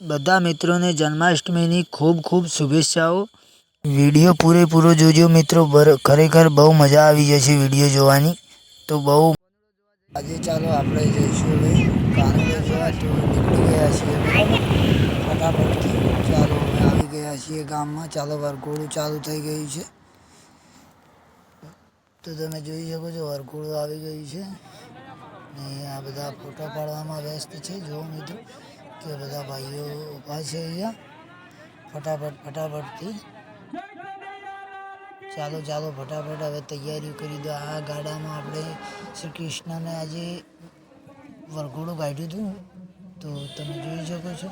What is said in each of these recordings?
બધા મિત્રોને જન્માષ્ટમીની ખૂબ ખૂબ શુભેચ્છાઓ. વીડિયો પૂરેપૂરો જોજો મિત્રો. ખરેખર બહુ મજા આવી જશે વીડિયો જોવાની. તો બહુ આજે ચાલો આપણે જઈશું હવે. કાનુડો જોવા તો નીકળી ગયા છીએ ફટાફટથી ચાલો આવી ગયા છીએ ગામમાં. ચાલો વરઘોડું ચાલુ થઈ ગયું છે. તો તમે જોઈ શકો છો વરઘોડું આવી ગયું છે. ને આ બધા ફોટા પાડવામાં વ્યસ્ત છે. જોવો મિત્રો. કે બધા ભાઈઓ ઊભા છે અહીંયા. ફટાફટ, ફટાફટથી. ચાલો ચાલો, ફટાફટ હવે તૈયારીઓ કરી દો. આ ગાડામાં આપણે શ્રી કૃષ્ણને આજે વરઘોડું કાઢ્યું હતું. તો તમે જોઈ શકો છો.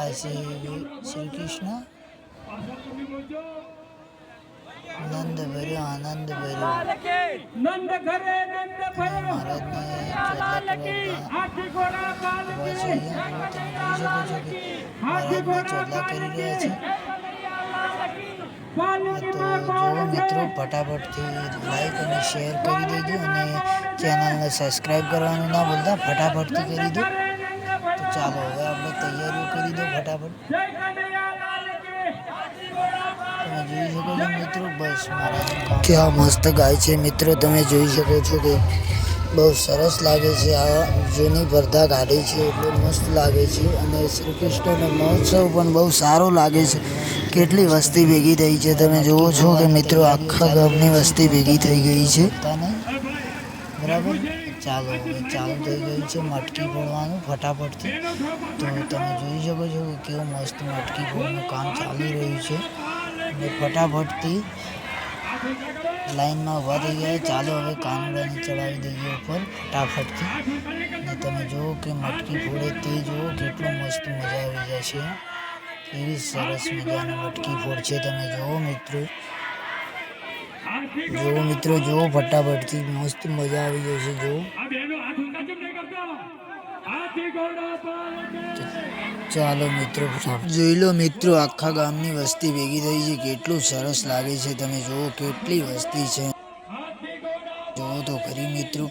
આ શ્રી કૃષ્ણ. આનંદ ભર્યો આનંદ ભર્યો. નંદ મહારાજને ચોદલા કરવા હાથી ઘોડા જોઈ શકો છો કે ચોદલા કરી રહ્યા છે. તો મિત્રો ફટાફટથી લાઈક અને શેર કરી દેજો અને ચેનલને સબસ્ક્રાઈબ કરવાનું ના ભૂલતા ફટાફટથી કરી દો. તો ચાલો હવે આપણે તૈયારીઓ કરી દો ફટાફટ જય કનૈયા લાલ કી તમે જોઈ શકો છો મિત્રો, બસ કેવા મસ્ત ગાય છે. મિત્રો, તમે જોઈ શકો છો કે બહુ સરસ લાગે છે. આ જૂની ભરધા ગાડી છે, એટલે મસ્ત લાગે છે અને શ્રી કૃષ્ણનો મહોત્સવ પણ બહુ સારો લાગે છે. કેટલી વસ્તી ભેગી થઈ છે. તમે જુઓ છો કે મિત્રો, આખા ગામની વસ્તી ભેગી થઈ ગઈ છે. બરાબર? ચાલો, હવે ચાલુ થઈ ગયું છે મટકી ફોડવાનું ફટાફટથી. તો તમે જોઈ શકો છો કે કેવું મસ્ત મટકી ફોડનું કામ ચાલી રહ્યું છે. ફટાફટથી લાઈનમાં ઊભા થઈ ગયા. ચાલો હવે કાનુડાને ચડાવી દઈએ ઉપર ફટાફટથી. અને તમે જુઓ કે મટકી ફોડે તે જુઓ કેટલું મસ્ત મજા આવી જશે. એવી સરસ મજાની મટકી ફોડ છે તમે જુઓ મિત્રો. જુઓ મિત્રો, જુઓ ફટાફટથી મસ્ત મજા આવી જશે, જુઓ. ચાલો મિત્રો, જોઈ લો મિત્રો, આખા ગામની વસ્તી ભેગી થઈ છે. કેટલું સરસ લાગે છે. તમે જુઓ, કેટલી વસ્તી છે. જુઓ તો ખરી મિત્રો.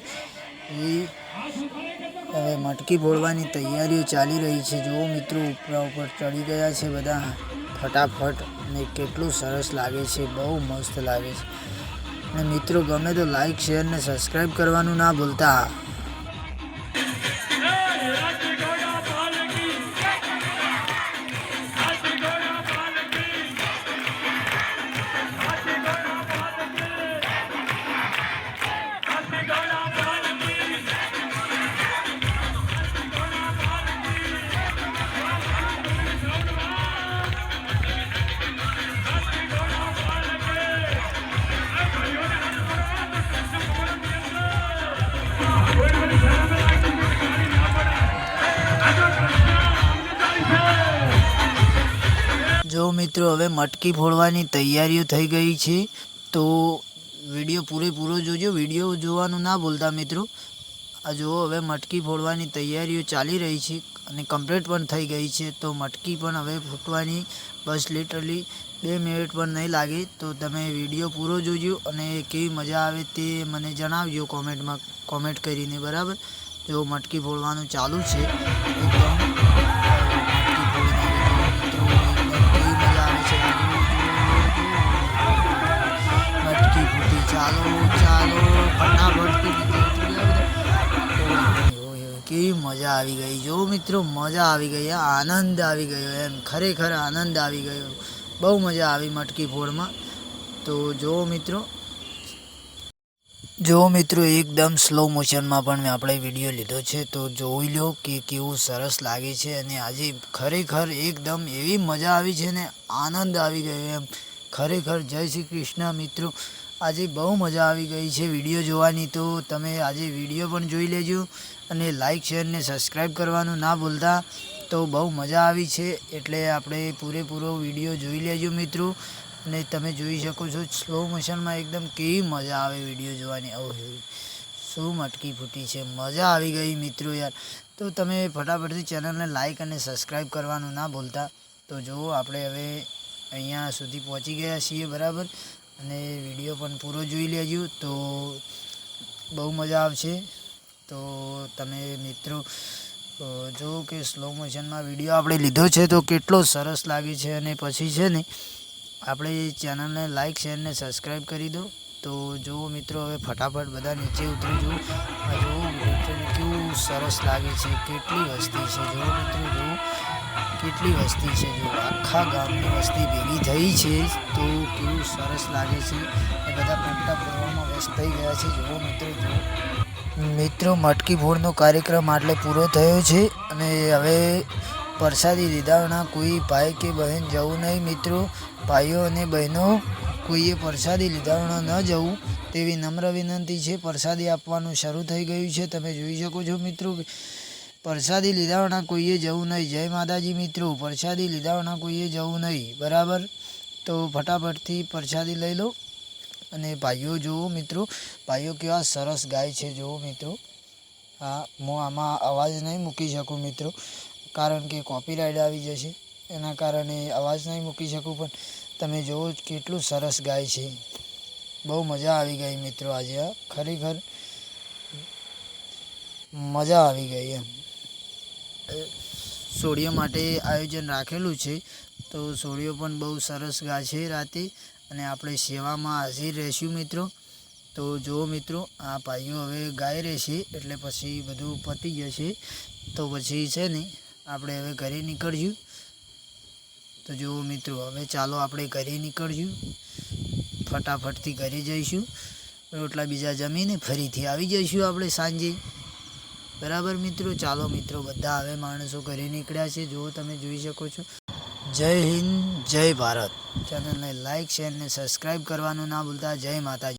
હવે મટકી ફોડવાની તૈયારીઓ ચાલી રહી છે. જુઓ મિત્રો, ઉપરા ઉપર ચડી ગયા છે બધા. ફટાફટ, ને કેટલું સરસ લાગે છે. બહુ મસ્ત લાગે છે. અને મિત્રો, ગમે તો લાઈક શેર ને સબસ્ક્રાઈબ કરવાનું ના ભૂલતા. જો મિત્રો, હવે મટકી ફોડવાની તૈયારીઓ થઈ ગઈ છે, તો વીડિયો પૂરેપૂરો જોજો. વીડિયો જોવાનું ના ભૂલતા મિત્રો. આ જુઓ, હવે મટકી ફોડવાની તૈયારીઓ ચાલી રહી છે અને કમ્પ્લીટ પણ થઈ ગઈ છે. તો મટકી પણ હવે ફૂટવાની બસ લિટરલી બે મિનિટ પણ નહીં લાગે. તો તમે વીડિયો પૂરો જોજો અને કેવી મજા આવે તે મને જણાવજો કોમેન્ટમાં, કોમેન્ટ કરીને. બરાબર? જો મટકી ફોડવાનું ચાલુ છે, એકદમ ચાલો ચાલો, ફટાફટ કેવી મજા આવી ગઈ. જો મિત્રો, મજા આવી ગઈ આનંદ આવી ગયો એમ. ખરેખર આનંદ આવી ગયો. બહુ મજા આવી મટકી ફોડમાં. તો જો મિત્રો જો મિત્રો, એકદમ સ્લો મોશનમાં પણ મેં આપણે વીડિયો લીધો છે. તો જોઈ લો કે કેવું સરસ લાગે છે. અને આજે ખરેખર એકદમ એવી મજા આવી છે ને, આનંદ આવી ગયો એમ. ખરેખર જય શ્રી કૃષ્ણ મિત્રો. આજે બહુ મજા આવી ગઈ છે વીડિયો જોવાની તો તમે આજે વીડિયો પણ જોઈ લેજો અને લાઇક શેર ને સબસ્ક્રાઈબ કરવાનું ના ભૂલતા. તો બહુ મજા આવી છે એટલે આપણે પૂરેપૂરો વીડિયો જોઈ લેજો મિત્રો. અને તમે જોઈ શકો છો સ્લો મોશનમાં એકદમ કેવી મજા આવે વીડિયો જોવાની. આવું શું મટકી ફૂટી છે. મજા આવી ગઈ મિત્રો યાર. તો તમે ફટાફટથી ચેનલને લાઇક અને સબસ્ક્રાઈબ કરવાનું ના ભૂલતા. તો જુઓ, આપણે હવે અહીંયા સુધી પહોંચી ગયા છીએ બરાબર. અને વીડિયો પણ પૂરો જોઈ લેજો તો બહુ મજા આવશે. તો તમે મિત્રો જો કે સ્લો મોશનમાં વીડિયો આપણે લીધો છે તો કેટલો સરસ લાગે છે અને પછી છે ને આપણે ચેનલને લાઇક શેર ને સબસ્ક્રાઈબ કરી દો. તો જુઓ મિત્રો હવે ફટાફટ બધા નીચે ઉતરી જુઓ. જુઓ, મિત્રો, કેવું સરસ લાગે છે, કેટલી વસ્તી છે. જુઓ મિત્રો જુઓ કેટલી વસ્તી છે જો આખા ગામની વસ્તી ભેગી થઈ છે, તો કેવું સરસ લાગે છે. એ બધા ફોટા ફરવામાં વ્યસ્ત થઈ ગયા છે. જુઓ મિત્રો જુઓ. મિત્રો, મટકી ભોળનો કાર્યક્રમ આટલે પૂરો થયો છે અને હવે પ્રસાદી લીધાના કોઈ ભાઈ કે બહેન જવું નહીં મિત્રો. ભાઈઓ અને બહેનો, કોઈએ પ્રસાદી લીધાવણા ન જવું તેવી નમ્ર વિનંતી છે. પ્રસાદી આપવાનું શરૂ થઈ ગયું છે. તમે જોઈ શકો છો મિત્રો પ્રસાદી લીધાવણા કોઈએ જવું નહીં. જય માતાજી મિત્રો, પ્રસાદી લીધાવણા કોઈએ જવું નહીં. બરાબર? તો ફટાફટથી પ્રસાદી લઈ લો. અને ભાઈઓ, જુઓ મિત્રો, ભાઈઓ કેવા સરસ ગાય છે, જુઓ મિત્રો. હા, હું આમાં અવાજ નહીં મૂકી શકું મિત્રો, કારણ કે કોપીરાઇટ આવી જશે. એના કારણે અવાજ નહીં મૂકી શકું, પણ તમે જુઓ કેટલું સરસ ગાય છે. બહુ મજા આવી ગઈ મિત્રો આજે ખરેખર મજા આવી ગઈ એમ. સોડિયો માટે આયોજન રાખેલું છે. તો સોડિયો પણ બહુ સરસ ગા છે રાતે અને આપણે સેવામાં હાજર રહીશું મિત્રો. તો જુઓ મિત્રો, આ ભાઈઓ હવે ગાય રહેશે એટલે પછી બધું પતી જશે. તો પછી છે ને, આપણે હવે ઘરે નીકળશું. તો જુઓ મિત્રો, હવે ચાલો આપણે ઘરે નીકળશું. ફટાફટથી ઘરે જઈશું. રોટલા બીજા જમીને ફરીથી આવી જઈશું આપણે સાંજે. બરાબર મિત્રો? ચાલો મિત્રો, બધા હવે માણસો ઘરે નીકળ્યા છે. જો તમે જોઈ શકો છો. જય હિન્દ, જય ભારત. ચેનલને લાઇક શેર ને સબસ્ક્રાઈબ કરવાનું ના ભૂલતા. જય માતાજી.